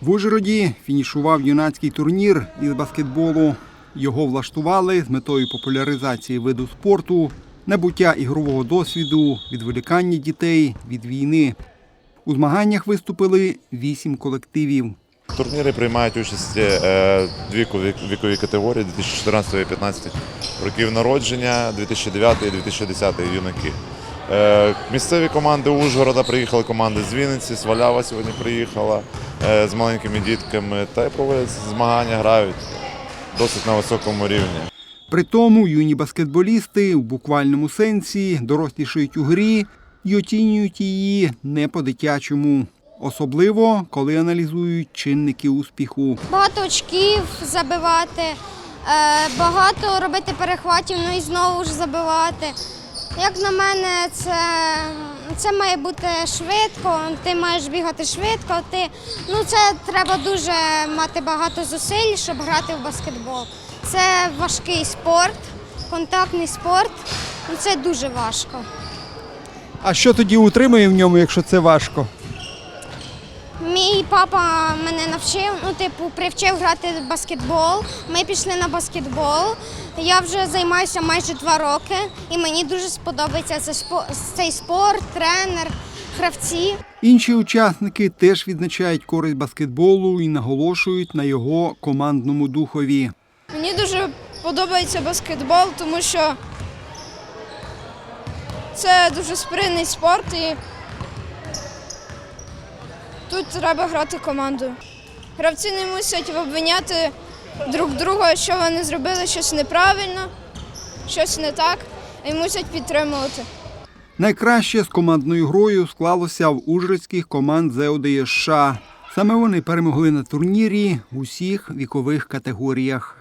В Ужгороді фінішував юнацький турнір із баскетболу. Його влаштували з метою популяризації виду спорту, набуття ігрового досвіду, відволікання дітей від війни. У змаганнях виступили вісім колективів. В турнірі приймають участь е, дві вікові категорії 2014 і 2015 років народження, 2009 і 2010 юнаки. Е, Місцеві команди Ужгорода приїхали команди з Вінниці, з Валява сьогодні приїхала е, з маленькими дітками та й проводять змагання, грають досить на високому рівні. При тому юні баскетболісти в буквальному сенсі дорослішають у грі і оцінюють її не по-дитячому. Особливо, коли аналізують чинники успіху. багато очків забивати, е, багато робити перехватів, ну і знову ж забивати. Як на мене, це, це має бути швидко, ти маєш бігати швидко. Ти, ну це треба дуже мати багато зусиль, щоб грати в баскетбол. Це важкий спорт, контактний спорт. Ну, це дуже важко. А що тоді утримує в ньому, якщо це важко? Мій папа мене навчив, ну, типу, привчив грати в баскетбол. Ми пішли на баскетбол. Я вже займаюся майже два роки, і мені дуже сподобається цей спорт, тренер, гравці. Інші учасники теж відзначають користь баскетболу і наголошують на його командному духові. Мені дуже подобається баскетбол, тому що це дуже сприйний спорт і тут треба грати командою. Гравці не мусять обвиняти друг друга, що вони зробили щось неправильно, щось не так, і мусять підтримувати. Найкраще з командною грою склалося в ужгородських команд ЗОДСШ. Саме вони перемогли на турнірі в усіх вікових категоріях.